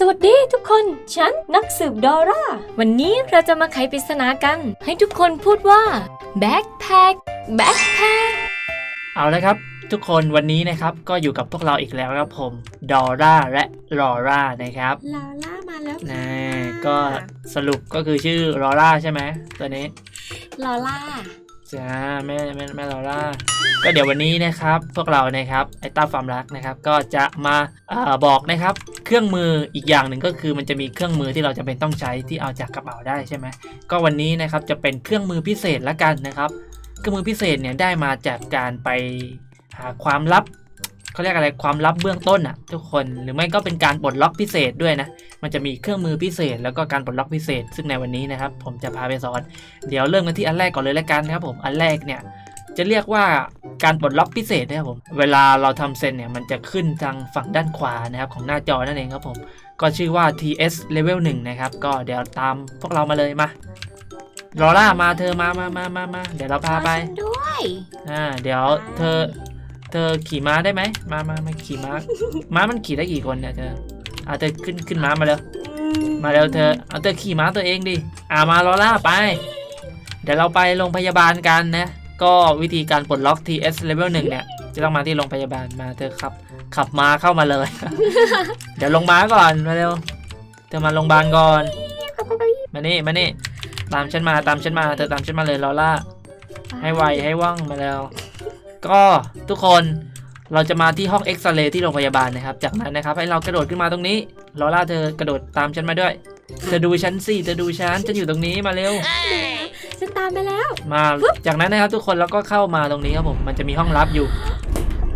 สวัสดีทุกคน ฉันนักสืบดอร่า วันนี้เราจะมาไขปริศนากัน ให้ทุกคนพูดว่า backpack backpack เอาละครับ ทุกคนวันนี้นะครับก็อยู่กับพวกเราอีกแล้วครับผมดอร่าและลอร่านะครับลาล่ามาแล้วนะก็สรุปก็คือชื่อลอร่าใช่ไหมตัวนี้ลาล่า จ้าแม่แม่แม่ลอร่าก็เดี๋ยววันนี้นะครับพวกเรานะครับไอต้าฟาร์มรักนะครับก็จะมาอบอกนะครับเครื่องมืออีกอย่างหนึ่งก็คือมันจะมีเครื่องมือที่เราจะเป็นต้องใช้ที่เอาจากกระเป๋าได้ใช่ไหมก็วันนี้นะครับจะเป็นเครื่องมือพิเศษละกันนะครับ เครื่องมือพิเศษเนี่ยได้มาจากการไปหาความลับ เขาเรียกอะไรความลับเบื้องต้นอะ ทุกคนหรือไม่ก็เป็นการปลดล็อกพิเศษด้วยนะ มันจะมีเครื่องมือพิเศษ แล้วก็การปลดล็อกพิเศษ ซึ่งในวันนี้นะครับ ผมจะพาไปสอนเดี๋ยวเริ่มกันที่อันแรกก่อนเลยละกันนะครับผมอันแรกเนี่ยจะเรียกว่าการปลดล็อกพิเศษนะครับผม เวลาเราทำเซนเนี่ยมันจะขึ้นทางฝั่งด้านขวานะครับของหน้าจอนั่นเองครับผม ก็ชื่อว่า TS Level 1 นะครับ ก็เดี๋ยวตามพวกเรามาเลยมาลอร่ามาเธอมามามามามาเดี๋ยวเราพาไปฉันด้วยอ่าเดี๋ยวเธอ เธอขี่ม้าได้ไหมมามามาขี่ม้า ม้ามันขี่ได้กี่คนเนี่ยเธออ่าเธอขึ้นขึ้นม้ามาเร็วมาเร็วเธอเอาเธอขี่ม้าตัวเองดิอ่ามาลอล่าไป เดี๋ยวเราไปโรงพยาบาลกันนะ ก็วิธีการปลดล็อก TS level 1เนี่ย จะต้องมาที่โรงพยาบาลมาเธอขับ ขับม้าเข้ามาเลย เดี๋ยวลงม้าก่อนมาเร็วเธอมาโรงพยาบาลก่อนมานี่มานี่ตามฉันมาตามฉันมาเธอตามฉันมาเลยลอล่า ให้ไวให้ว่องมาแล้ว ก็ทุกคนเราจะมาที่ห้องเอ็กซเรย์ที่โรงพยาบาลนะครับ จากนั้นนะครับให้เรากระโดดขึ้นมาตรงนี้ลอล่าเธอกระโดดตามฉันมาด้วยเธอดูฉันสิเธอดูฉันฉันอยู่ตรงนี้มาเร็ว ฉันตามไปแล้ว มา จากนั้นนะครับทุกคนเราก็เข้ามาตรงนี้ครับผม มันจะมีห้องลับอยู่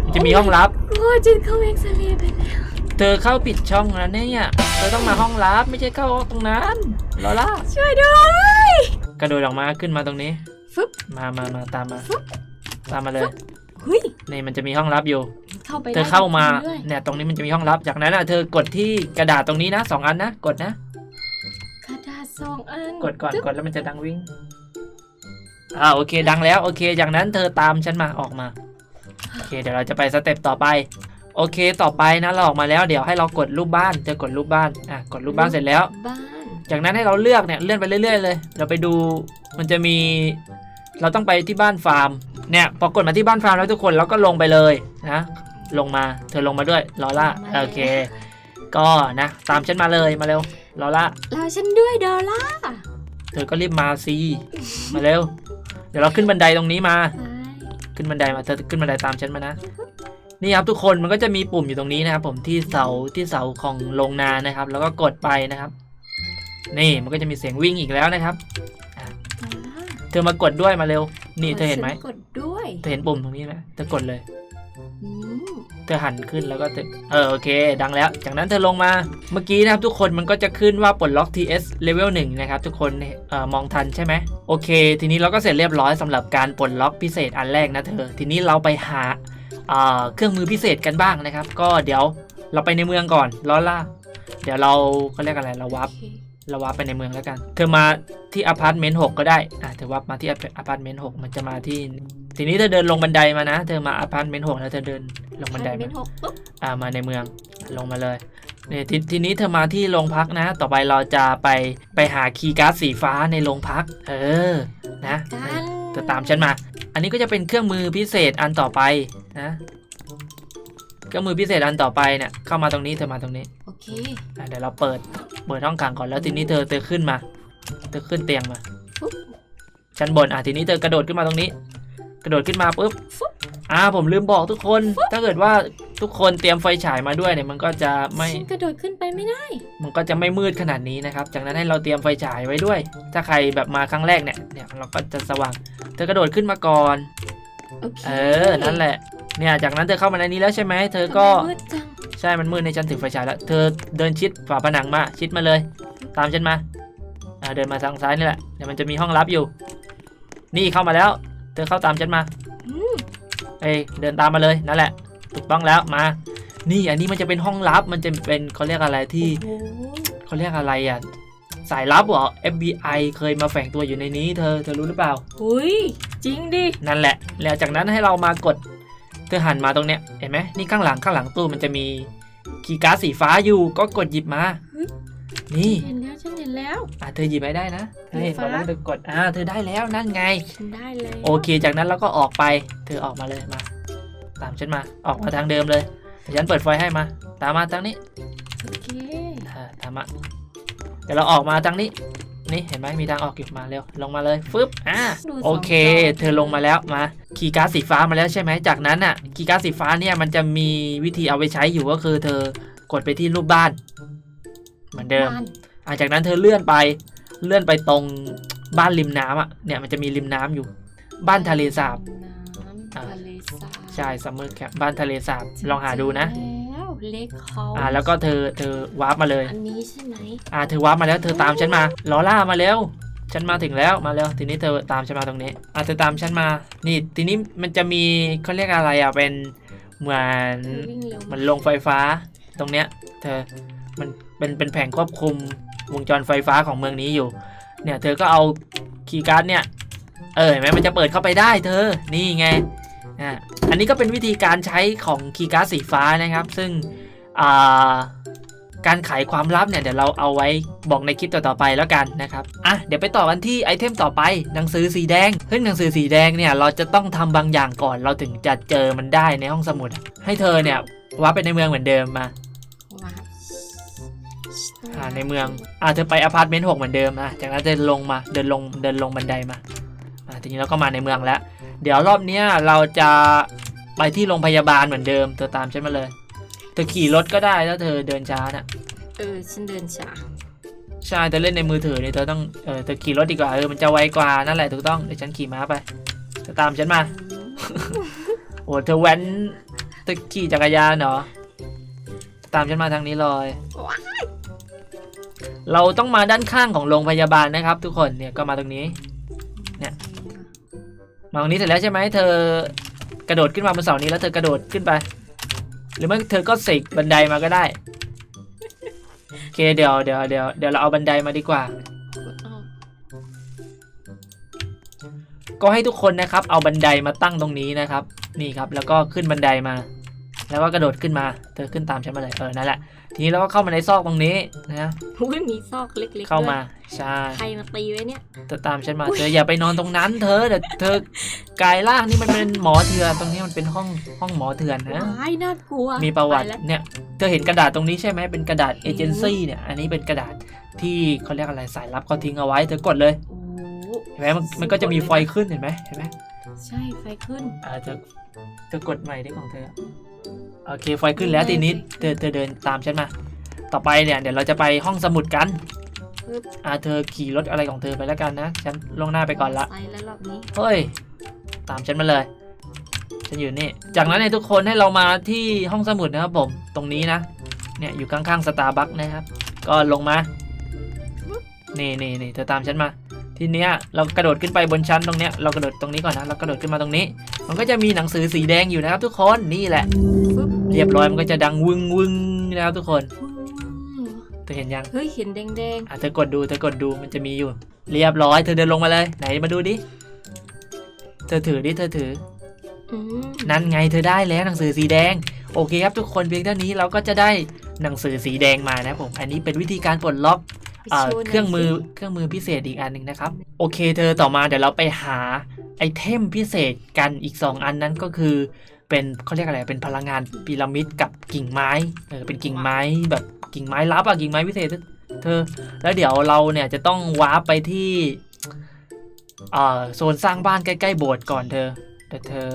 มันจะมีห้องลับ โอ้ยฉันเข้าเอ็กซเรย์ไปแล้ว เธอเข้าปิดช่องแล้วเนี่ย เธอต้องมาห้องลับไม่ใช่เข้าตรงนั้นลอล่า ช่วยด้วย กระโดดออกมาขึ้นมาตรงนี้ ฟึบ มามามาตามมาฟึบ ตามมาเลยเฮ้ยนี่มันจะมีห้องลับอยู่ เข้าไปเธอเข้ามาด้วยเนี่ยตรงนี้มันจะมีห้องลับ จากนั้นอะเธอกดที่กระดาษตรงนี้นะสองอันนะกดนะ กระดาษสองอันกดก่อนจึ๊บกดแล้วมันจะดังวิ่งอ่าโอเคดังแล้วโอเคจากนั้นเธอตามฉันมาออกมาโอเคเดี๋ยวเราจะไปสเต็ปต่อไปโอเคต่อไปนะเราออกมาแล้วเดี๋ยวให้เรากดรูปบ้านเธอกดรูปบ้านอะกดรูปบ้านเสร็จแล้วบ้านจากนั้นให้เราเลือกเนี่ยเลื่อนไปเรื่อย ๆ เลย เราไปดูมันจะมี เราต้องไปที่บ้านฟาร์ม เนี่ยพอกดมาที่บ้านฟาร์มแล้วทุกคนเราก็ลงไปเลยนะ ลงมาเธอลงมาด้วยลอล่าโอเค ก็นะ ตามฉันมาเลยมาเร็วลอล่าแล้วฉันด้วยดอลล่าเธอก็รีบมาสิมาเร็ว เดี๋ยวเราขึ้นบันไดตรงนี้มาไปขึ้นบันไดมาเธอขึ้นบันไดตามฉันมานะ นี่ครับทุกคนมันก็จะมีปุ่มอยู่ตรงนี้นะครับ ผมที่เสาที่เสาของโรงนานะครับ แล้วก็กดไปนะครับ นี่มันก็จะมีเสียงวิ่งอีกแล้วนะครับ เธอมากดด้วยมาเร็ว นี่เธอเห็นไหมกดด้วยเธอเห็นปุ่มตรงนี้ไหมเธอกดเลยอืมเธอหันขึ้นแล้วก็เธอเออโอเค ดังแล้ว จากนั้นเธอลงมาเมื่อกี้นะครับทุกคนมันก็จะขึ้นว่าปลดล็อก TS level 1 นะครับ ทุกคนเอ่อมองทันใช่ไหมโอเค ทีนี้เราก็เสร็จเรียบร้อยสำหรับการปลดล็อกพิเศษอันแรกนะเธอ ทีนี้เราไปหาเอ่อเครื่องมือพิเศษกันบ้างนะครับ ก็เดี๋ยวเราไปในเมืองก่อนล้อล่า เดี๋ยวเราเขาเรียกอะไรเราวับโอ เคเราวับไปในเมืองแล้วกัน เธอมาที่อพาร์ตเมนต์หก็ได้ อะเธอวับมาที่อพาร์ตเมนต์หมันจะมาที่ ทีนี้เธอเดินลงบันไดมานะ เธอมาอพาร์ตเมนต์หแล้วเธอเดินลงบันไดเป็มานหกปุ๊บอ่ามาในเมืองลงมาเลยเนี่ยททีนี้เธอมาที่โรงพักนะ ต่อไปเราจะไปไปหาคีย์การ์ดสีฟ้าในโรงพัก เออ นะกันเธอตามฉันมา อันนี้ก็จะเป็นเครื่องมือพิเศษอันต่อไปนะ เครื่องมือพิเศษอันต่อไปเนี่ยเข้ามาตรงนี้เธอมาตรงนี้โอเคอะเดี๋ยวเราเปิดเปิดห้องขังก่อนแล้วทีนี้เธอเธอขึ้นมา เธอขึ้นเตียงมาปุ๊บชั้นบนอะทีนี้เธอกระโดดขึ้นมาตรงนี้ กระโดดขึ้นมาปุ๊บอ่าผมลืมบอกทุกคน ถ้าเกิดว่าทุกคนเตรียมไฟฉายมาด้วยเนี่ยมันก็จะไม่ ฉันกระโดดขึ้นไปไม่ได้ มันก็จะไม่มืดขนาดนี้นะครับ จากนั้นให้เราเตรียมไฟฉายไว้ด้วย ถ้าใครแบบมาครั้งแรกเนี่ยเนี่ยเราก็จะสว่าง เธอกระโดดขึ้นมาก่อน โอเคเออ นั่นแหละ เนี่ยจากนั้นเธอเข้ามาในนี้แล้วใช่ไหมเธอก็ทำไมมืดจังใช่มันมืดในฉันถือไฟฉายแล้ว เธอเดินชิดฝาผนังมาชิดมาเลย ตามฉันมาอ่าเดินมาทางซ้ายนี่แหละเดี๋ยวมันจะมีห้องลับอยู่ นี่เข้ามาแล้ว เธอเข้าตามฉันมาอืมเอ้ยเดินตามมาเลยนั่นแหละ ถูกต้องแล้วมา นี่อันนี้มันจะเป็นห้องลับมันจะเป็นเขาเรียกอะไรที่ โอ้โหเขาเรียกอะไรอะ สายลับเหรอ FBI เคยมาแฝงตัวอยู่ในนี้เธอเธอรู้หรือเปล่าอุ้ยจริงดิ นั่นแหละ แล้วจากนั้นให้เรามากดเธอหันมาตรงเนี้ยเห็นไหมนี่ข้างหลังข้างหลังตู้มันจะมีคีย์การ์ดสีฟ้าอยู่ก็กดหยิบมาเฮ้นี่เห็นแล้วฉันเห็นแล้วอะเธอหยิบไปได้นะเธอเห็นก่อนแล้วเธอกดอ่าเธอได้แล้วนั่นไงฉันได้เลยโอเค จากนั้นเราก็ออกไป เธอออกมาเลยมา ตามฉันมาออกมาทางเดิมเลยเดี๋ยวฉันเปิดไฟให้มา ตามมาทางนี้โอเคอ่าตามมาเดี๋ยวเราออกมาทางนี้ นี่เห็นไหมมีทางออกอยู่มาเร็วลงมาเลยฟึบอ่าดูสงโอเคจเธอลงมาแล้วมาคีย์การ์ดสีฟ้ามาแล้วใช่ไหมจากนั้นอะคีย์การ์ดสีฟ้าเนี่ยมันจะมีวิธีเอาไปใช้อยู่ก็คือ เธอกดไปที่รูปบ้าน เหมือนเดิมบ้านอ่าจากนั้นเธอเลื่อนไปเลื่อนไปตรงบ้านริมน้ำอะเนี่ยมันจะมีริมน้ำอยู่ บ้านทะเลสาบน้ำทะเลสาบใช่ซัมเมอร์แคมป์บ้านทะเลสาบลองหาดูนะแล้ว เล็กเขาอ่าแล้วก็เธอเธอวาร์ปมาเลย อันนี้ใช่ไหมอ่าเธอวาร์ปมาแล้วเธอตามฉันมาลอล่ามาแล้วฉันมาถึงแล้วมาแล้วทีนี้เธอตามฉันมาตรงนี้อ่าเธอตามฉันมา นี่ทีนี้มันจะมีเขาเรียกอะไรอะเป็นเหมือนเธอวิ่งเร็วมันลงไฟฟ้า ตรงเนี้ย เธอมันเป็นเป็นแผงควบคุมวงจรไฟฟ้าของเมืองนี้อยู่ เนี่ยเธอก็เอาคีย์การ์ดเนี่ยเออเห็นไหมมันจะเปิดเข้าไปได้ เธอนี่ไง อ่าอันนี้ก็เป็นวิธีการใช้ของคีย์การ์ดสีฟ้านะครับ ซึ่งอ่าการไขความลับเนี่ยเดี๋ยวเราเอาไว้บอกในคลิปต่อๆไปแล้วกันนะครับอะเดี๋ยวไปต่อกันที่ไอเทมต่อไปหนังสือสีแดงซึ่งหนังสือสีแดงเนี่ยเราจะต้องทำบางอย่างก่อน เราถึงจะเจอมันได้ในห้องสมุด ให้เธอเนี่ยว่าไปในเมืองเหมือนเดิมมาว้าวอ่าในเมืองอ่าเธอไปอพาร์ตเมนต์หกเหมือนเดิมอะจากนั้นเดินลงมาเดินลงเดินลงบันไดมาอ่าทีนี้เราก็มาในเมืองแล้ว เดี๋ยวรอบเนี้ยเราจะไปที่โรงพยาบาลเหมือนเดิม เธอตามฉันมาเลย เธอขี่รถก็ได้แล้วเธอเดินช้าน่ะ เออฉันเดินช้า ใช่เธอเล่นในมือถือเนี่ยเธอต้อง เออเธอขี่รถดีกว่า เออมันจะไวกว่า นั่นแหละถูกต้อง เดี๋ยวฉันขี่ม้าไป เธอตามฉันมา โอ้เธอแว้น เธอขี่จักรยานเหรอ ตามฉันมาทางนี้เลยว้าเราต้องมาด้านข้างของโรงพยาบาลนะครับ ทุกคนเนี่ยก็มาตรงนี้ มาตรงนี้เสร็จแล้วใช่ไหมเธอกระโดดขึ้นมาบนเสานี้แล้วเธอกระโดดขึ้นไป หรือไม่เธอก็เสกบันไดมาก็ได้โอเคเดี๋ยวเดี๋ยวเดี๋ยวเดี๋ยวเราเอาบันไดมาดีกว่า ก็ให้ทุกคนนะครับ เอาบันไดมาตั้งตรงนี้นะครับ นี่ครับแล้วก็ขึ้นบันไดมา แล้วก็กระโดดขึ้นมาเธอขึ้นตามฉันมาเลยเออนั่นแหละ ทีนี้เราก็เข้ามาในซอกตรงนี้นะอุ้ยมีซอกเล็กๆเข้ามาด้วยใช่ใครมาตีไว้เนี่ยเธอตามฉันมาเธออย่าไปนอนตรงนั้น เธอเดี๋ยวเธอกายร่างนี่มันเป็นหมอเถื่อนตรงนี้มันเป็นห้องห้องหมอเถื่อนนะว้ายน่ากลัวมีประวัติไแล้วเนี่ยเธอเห็นกระดาษตรงนี้ใช่ไหมเป็นกระดาษเห็เอนเจนซี่เนี่ยอันนี้เป็นกระดาษที่เขาเรียกอะไรสายลับเขาทิ้งเอาไว้ เธอกดเลยโอ้โหเห็นไหมมันมันก็จะมีไฟขึ้นเห็นไหมเห็นไหมใช่ไฟขึ้นอ่าเธอเธอกดใหม่ได้ของเธอ โอเคไฟขึ้นแล้วทีนี้เธอเธอเดินตามฉันมา ต่อไปเนี่ยเดี๋ยวเราจะไปห้องสมุดกันปึ๊บอ่าเธอขี่รถอะไรของเธอไปแล้วกันนะ ฉันล่วงหน้าไปก่อนละไฟแล้วรอบนี้เฮ้ย ตามฉันมาเลย ฉันอยู่นี่ จากนั้นเนี่ยทุกคนให้เรามาที่ห้องสมุดนะครับผม ตรงนี้นะ เนี่ยอยู่ข้างๆสตาร์บัคนะครับ ก็ลงมา นี่นี่นี่เธอตามฉันมา ทีเนี้ยเรากระโดดขึ้นไปบนชั้นตรงเนี้ยเรากระโดดตรงนี้ก่อนนะเรากระโดดขึ้นมาตรงนี้ มันก็จะมีหนังสือสีแดงอยู่นะครับ ทุกคนนี่แหละปึ๊บเรียบร้อยมันก็จะดังวึงวึงนะครับทุกคนอืมเธอเห็นยังเฮ้ยเห็นแดงอะเธอกดดูเธอกดดูมันจะมีอยู่ เรียบร้อยเธอเดินลงมาเลยไหนมาดูดิเธอถือดิเธอถือๆอืมนั่นไงเธอได้แล้วหนังสือสีแดง โอเคครับทุกคนเพียงเท่านี้เราก็จะได้หนังสือสีแดงมานะครับผม อันนี้เป็นวิธีการปลดล็อกไป เอ่อโชว์หน่ยเครื่องมือสิเครื่องมือพิเศษอีกอันหนึ่งนะครับ โอเคเธอต่อมาเดี๋ยวเราไปหาไอเทมพิเศษกันอีก 2 อันนั้นก็คือเป็นเขาเรียกอะไรเป็นพลังงานพีระมิดกับกิ่งไม้เออเป็นกิ่งไม้แบบกิ่งไม้ลับอะกิ่งไม้พิเศษเธอ แล้วเดี๋ยวเราเนี่ยจะต้องวาร์ปไปที่เอ่อโซนสร้างบ้านใกล้ๆโบสถ์ก่อนเธอเดี๋ยวเธอ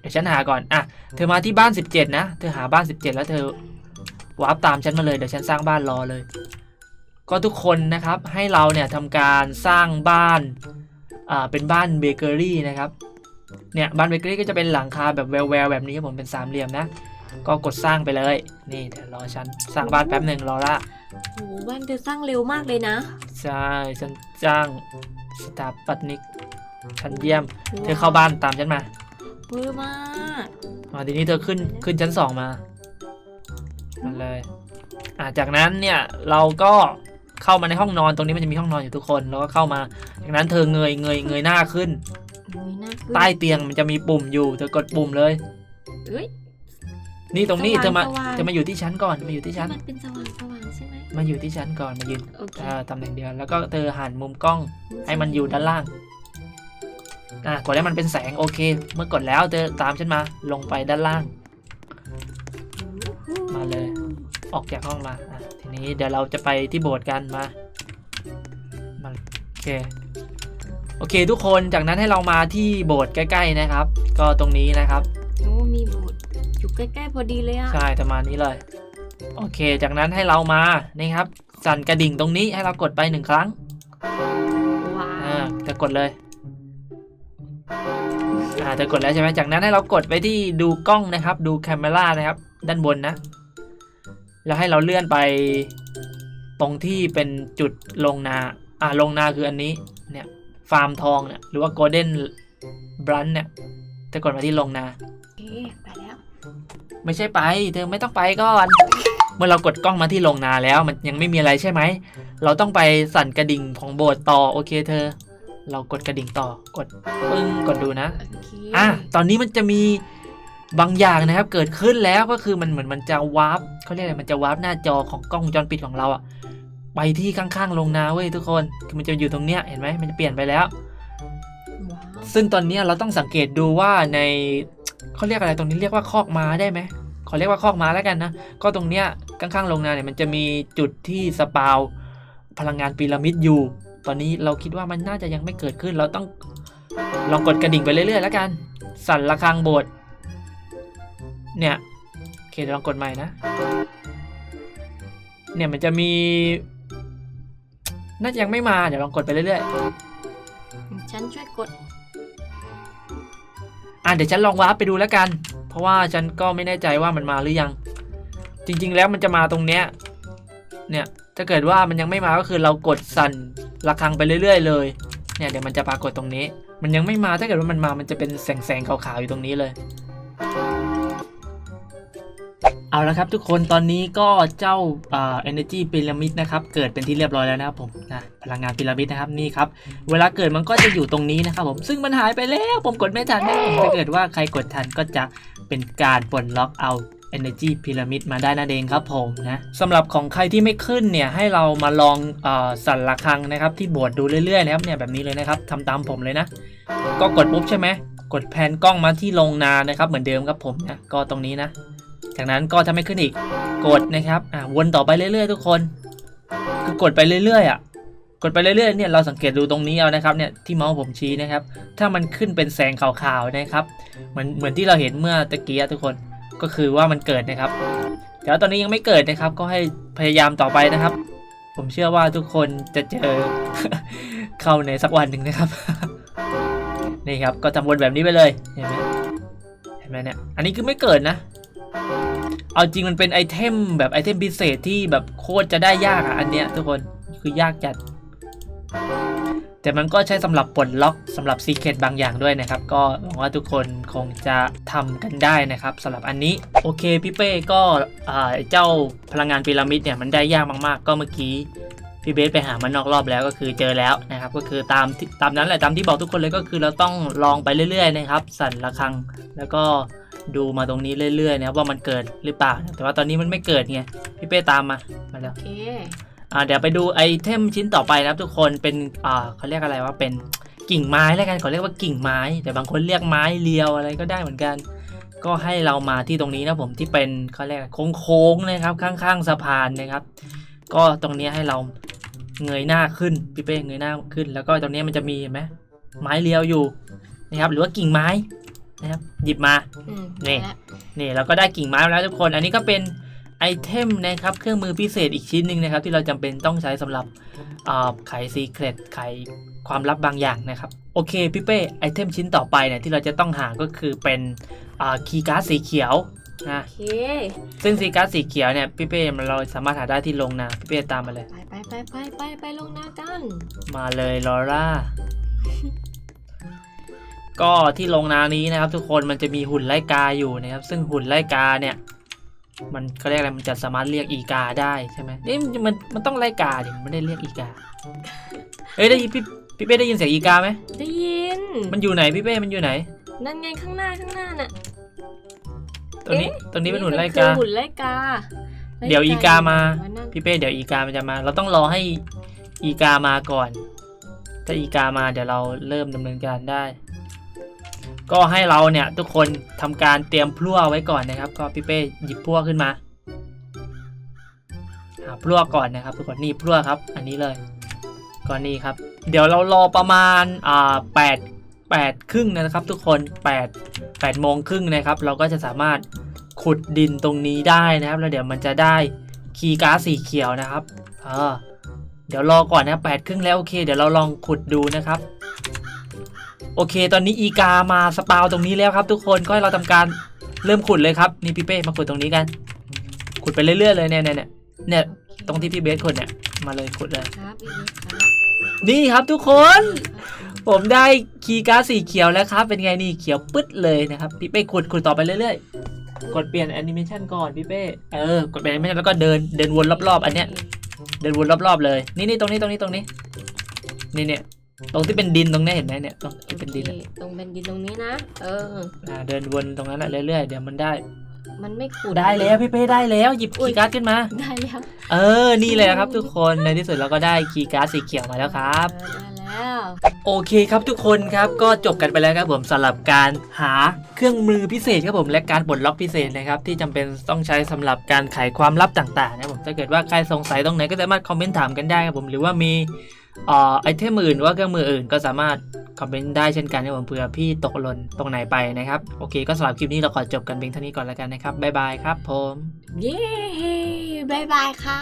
เดี๋ยวฉันหาก่อนอะเธอมาที่บ้าน 17 นะ เธอหาบ้าน 17 แล้วเธอวาร์ปตามฉันมาเลยเดี๋ยวฉันสร้างบ้านรอเลย ก็ทุกคนนะครับให้เราเนี่ยทำการสร้างบ้านอ่าเป็นบ้านเบเกอรี่นะครับเนี่ยบ้านเบเกอรี่ก็จะเป็นหลังคาแบบแววๆแบบนี้ครับผมเป็นสามเหลี่ยมนะ ก็กดสร้างไปเลย นี่เดี๋ยวรอฉันสร้างบ้านแป๊บหนึ่งรอละโอ้โหบ้านเธอสร้างเร็วมากเลยนะ ใช่ฉันจ้างสถาปัตนิกชั้นเยี่ยม เธอเข้าบ้านตามฉันมาเวอร์มากมาทีนี้เธอขึ้นขึ้นชั้นสองมามาเลยอะจากนั้นเนี่ยเราก็ เข้ามาในห้องนอนตรงนี้มันจะมีห้องนอนอยู่ทุกคนแล้วก็เข้ามาจากนั้นเธอเงยเงยเงยหน้าขึ้นเงยหน้าขึ้นใต้เตียงมันจะมีปุ่มอยู่เธอกดปุ่มเลย เอ้ย นี่ตรงนี้สว่างเธอมาสว่างเธอมาอยู่ที่ชั้นก่อนมาอยู่ที่ชั้น มันเป็นสว่างสว่างๆใช่ไหมมาอยู่ที่ฉันก่อนมายืนโอเคเอ่อตำแหน่งเดียวแล้วก็เธอหันมุมกล้อง ให้มันอยู่ด้านล่าง อะกดให้มันเป็นแสงโอเค เมื่อกดแล้วเธอตามฉันมาลงไปด้านล่าง มาเลย ออกจากห้องมาอะที นี้เดี๋ยวเราจะไปที่โบสถ์กันมามาโอเคโอเคทุกคนจากนั้นให้เรามาที่โบสถ์ใกล้ ๆนะครับ ก็ตรงนี้นะครับโอ้มีโบสถ์อยู่ใกล้ๆพอดีเลยอะใช่ประมาณนี้เลย โอเค จากนั้นให้เรามานี่ครับ สั่นกระดิ่งตรงนี้ให้เรากดไปหนึ่งครั้งว้าอ่าวจะกดเลยอ่าจะกดแล้วใช่ไหมจากนั้นให้เรากดไปที่ดูกล้องนะครับ ดูแคมเมรานะครับ ด้านบนนะ แล้วให้เราเลื่อนไปตรงที่เป็นจุดลงนา อ่าลงนาคืออันนี้ เนี่ย ฟาร์มทองเนี่ย หรือว่าโกลเด้นบรันเนี่ยจะกดมาที่ลงนาโอเคไปแล้ว ไม่ใช่ไป เธอไม่ต้องไปก่อน เมื่อเรากดกล้องมาที่ลงนาแล้ว มันยังไม่มีอะไรใช่ไหม เราต้องไปสั่นกระดิ่งของโบสถ์ต่อ โอเคเธอ เรากดกระดิ่งต่อ กดปึ้ง กดดูนะ โอเค อะ ตอนนี้มันจะมี บางอย่างนะครับเกิดขึ้นแล้วก็คือมันเหมือนมันจะวาร์ปเขาเรียกอะไรมันจะวาร์ปหน้าจอของกล้องวงจรปิดของเราอะไปที่ข้างๆลงนาเว้ยทุกคนคือมันจะอยู่ตรงเนี้ยเห็นไหมมันจะเปลี่ยนไปแล้วว้าวซึ่งตอนเนี้ยเราต้องสังเกตดูว่าในเขาเรียกอะไรตรงนี้เรียกว่าคอกม้าได้ไหมขอเรียกว่าคอกม้าแล้วกันนะ ก็ตรงเนี้ยข้างๆโรงนาเนี่ยมันจะมีจุดที่สปาวพลังงานพีระมิดอยู่ ตอนนี้เราคิดว่ามันน่าจะยังไม่เกิดขึ้น เราต้องลองกดกระดิ่งไปเรื่อยๆแล้วกัน สั่นระฆังโบสถ์ เนี่ยโอเคเดี๋ยวลองกดใหม่นะ เนี่ยมันจะมี น่าจะยังไม่มาเดี๋ยวลองกดไปเรื่อยๆฉันช่วยกด อะเดี๋ยวฉันลองวาร์ปไปดูแล้วกัน เพราะว่าฉันก็ไม่แน่ใจว่ามันมาหรือยัง จริง ๆ แล้วมันจะมาตรงเนี้ย เนี่ยถ้าเกิดว่ามันยังไม่มาก็คือเรากดสั่นระฆังไปเรื่อยๆ เลย เนี่ยเดี๋ยวมันจะปรากฏตรงนี้ มันยังไม่มาถ้าเกิดว่ามันมามันจะเป็นแสงๆขาวๆอยู่ตรงนี้เลย เอาละครับทุกคนตอนนี้ก็เจ้าเอ่า energy pyramid นะครับ เกิดเป็นที่เรียบร้อยแล้วนะครับผมนะพลังงานพีระมิดนะครับนี่ครับ เวลาเกิดมันก็จะอยู่ตรงนี้นะครับผมซึ่งมันหายไปแล้วผมกดไม่ทันนะผมถ้าเกิดว่าใครกดทันก็จะเป็นการปลดล็อกเอา Energy Pyramid มาได้นั่นเองครับผมนะสำหรับของใครที่ไม่ขึ้นเนี่ยให้เรามาลองอสั่นระฆังนะครับ ที่โบสถ์ดูเรื่อยๆนะครับเนี่ยแบบนี้เลยนะครับทำตามผมเลยนะ ก็กดปุ๊บใช่ไหมกดแพนกล้องมาที่ลงนานะครับ เหมือนเดิมครับผมนะก็ตรงนี้นะ จากนั้นก็จะไม่ขึ้นอีก กดนะครับอ่าวนต่อไปเรื่อยๆ ทุกคน คือกดไปเรื่อยๆอะกดไปเรื่อยๆเนี่ยเราสังเกตดูตรงนี้เอานะครับเนี่ยที่เมาส์ผมชี้นะครับ ถ้ามันขึ้นเป็นแสงขาวๆนะครับเหมือนเหมือนที่เราเห็นเมื่อตะกี้อะทุกคนก็คือว่ามันเกิดนะครับแต่ว่าตอนนี้ยังไม่เกิดนะครับ ก็ให้พยายามต่อไปนะครับ ผมเชื่อว่าทุกคนจะเจอเข้าในสักวันหนึ่งนะครับนี่ครับก็ทำวนแบบนี้ไปเลยเห็นไหมเห็นไหมเนี่ยอันนี้คือไม่เกิดนะ เอาจริงมันเป็นไอเทมแบบไอเทมพิเศษที่แบบโคตรจะได้ยากอะอันเนี้ยทุกคนคือยากจัด แต่มันก็ใช้สำหรับปลดล็อกสำหรับซีเคตบางอย่างด้วยนะครับ ก็หวังว่าทุกคนคงจะทำกันได้นะครับสำหรับอันนี้ โอเคพี่เป้ก็อ่าเจ้าพลังงานพีระมิดเนี่ยมันได้ยากมากๆ ก็เมื่อกี้พี่เบสไปหามันนอกรอบแล้วก็คือเจอแล้วนะครับ ก็คือตามตามนั้นแหละตามที่บอกทุกคนเลยก็คือเราต้องลองไปเรื่อยๆนะครับ สั่นระฆังแล้วก็ ดูมาตรงนี้เรื่อยๆนะครับว่ามันเกิดหรือเปล่า แต่ว่าตอนนี้มันไม่เกิดไงพี่เป้ตามมามาแล้วโอเคอ่าเดี๋ยวไปดูไอเทมชิ้นต่อไปนะครับ ทุกคนเป็นอ่าเขาเรียกอะไรว่าเป็นกิ่งไม้แล้วกันขอเรียกว่ากิ่งไม้ แต่บางคนเรียกไม้เรียวอะไรก็ได้เหมือนกัน ก็ให้เรามาที่ตรงนี้นะผมที่เป็นเขาเรียกอะไรโค้งๆนะครับ ข้างๆสะพานนะครับ ก็ตรงนี้ให้เราเงยหน้าขึ้นพี่เป้เงยหน้าขึ้น แล้วก็ตรงนี้มันจะมีเห็นไหมไม้เรียวอยู่นะครับหรือว่ากิ่งไม้ นะครับหยิบมา อืมนี่และนี่เราก็ได้กิ่งไม้มาแล้วทุกคน อันนี้ก็เป็นไอเทมนะครับเครื่องมือพิเศษอีกชิ้นหนึ่งนะครับ ที่เราจำเป็นต้องใช้สำหรับอ่าไขซีเครตไขความลับบางอย่างนะครับ โอเคพี่เป้ไอเทมชิ้นต่อไปเนี่ยที่เราจะต้องหาก็คือเป็นอ่าคีย์การ์ดสีเขียวนะโอเค ซึ่งคีย์การ์ดสีเขียวเนี่ยพี่เป้มันเราสามารถหาได้ที่โรงนาพี่เป้ตามมาเลย ไปไปไปไปไปไปลงนากัน มาเลยลอร่า ก็ที่โรงนานี้นะครับ ทุกคนมันจะมีหุ่นไล่กาอยู่นะครับ ซึ่งหุ่นไล่กาเนี่ย มันเขาเรียกอะไรมันจะสามารถเรียกอีกาได้ใช่ไหมนี่มันมันมันต้องไล่กาดิมันไม่ได้เรียกอีกาเอ้ยได้ยินพี่พี่เป้ได้ยินเสียงอีกาไหมได้ยิน มันอยู่ไหนพี่เป้มันอยู่ไหน นั่นไงข้างหน้าข้างหน้าน่ะตรงนี้เอ๊ะตรงนี้เป็นหุ่นไล่คืกาอหุ่นไล่กา เดี๋ยวอีกามานั่งพี่เป้เดี๋ยวอีกามันจะมา เราต้องรอให้อีกามาก่อน ถ้าอีกามาเดี๋ยวเราเริ่มดำเนินการได้ ก็ให้เราเนี่ยทุกคนทำการเตรียมพลั่วไว้ก่อนนะครับ ก็พี่เป้หยิบพลั่วขึ้นมาหาพลั่วก่อนนะครับทุกคนนี่พลั่วครับ อันนี้เลยก่อนนี้ครับ เดี๋ยวเรารอประมาณอ่าแปดแปดครึ่งนะครับ ทุกคนแปดแปดโมงครึ่งนะครับ เราก็จะสามารถขุดดินตรงนี้ได้นะครับ แล้วเดี๋ยวมันจะได้คีย์การ์ดสีเขียวนะครับเออเดี๋ยวรอก่อนนะแปดครึ่งแล้วโอเค เดี๋ยวเราลองขุดดูนะครับ โอเค ตอนนี้อีกามาสปาวตรงนี้แล้วครับ ทุกคนก็ให้เราทำการเริ่มขุดเลยครับนี่พี่เป้มาขุดตรงนี้กัน ขุดไปเรื่อยๆเลยเนี่ยเนี่ยเนี่ยเนี่ยตรงที่พี่เบสขุดเนี่ยมาเลยขุดเลยครับพี่เบสครับนี่ครับทุกคน ผมได้คีย์การ์ดสีเขียวแล้วครับ เป็นไงนี่เขียวปึ๊ดเลยนะครับพี่เป้ขุดขุดต่อไปเรื่อยๆ กดเปลี่ยนแอนิเมชันก่อนพี่เป้เออกดเปลี่ยนแอนิเมชันแล้วก็เดินเดินวนรอบๆ อันเนี้ยเดินวนรอบๆเลย นี่นี่ตรงนี้ตรงนี้ตรงนี้นี่เนี่ย ตรงที่เป็นดินตรงเนี้ยเห็นไหมเนี่ยตรงที่เป็นดินอะโอเคตรงเป็นดินตรงนี้นะ เออ อ่าเดินวนตรงนั้นแหละเรื่อยๆเดี๋ยวมันได้ มันไม่ขุดได้แล้วพี่เป้ได้แล้วหยิบคีย์การ์ดขึ้นมา ได้แล้วเออนี่เลยครับทุกคนในที่สุดเราก็ได้คีย์การ์ดสีเขียวมาแล้วครับ เออได้แล้ว โอเคครับทุกคนครับก็จบกันไปแล้วครับผมสำหรับการหาเครื่องมือพิเศษครับผมและการปลดล็อกพิเศษนะครับที่จำเป็นต้องใช้สำหรับการไขความลับต่างๆนะครับผมถ้าเกิดว่าใครสงสัยตรงไหนก็สามารถคอมเมนต์ถามกันได้ครับผมหรือว่ามีเอ่อ ไอเทมอื่นหรือว่าเครื่องมืออื่นก็สามารถคอมเมนต์ได้เช่นกันนะครับผมเผื่อพี่ตกหล่นตรงไหนไปนะครับ โอเคก็สำหรับคลิปนี้เราขอจบกันเพียงเท่านี้ก่อนแล้วกันนะครับ บ๊ายบายครับผม เย้บายบายค่ะ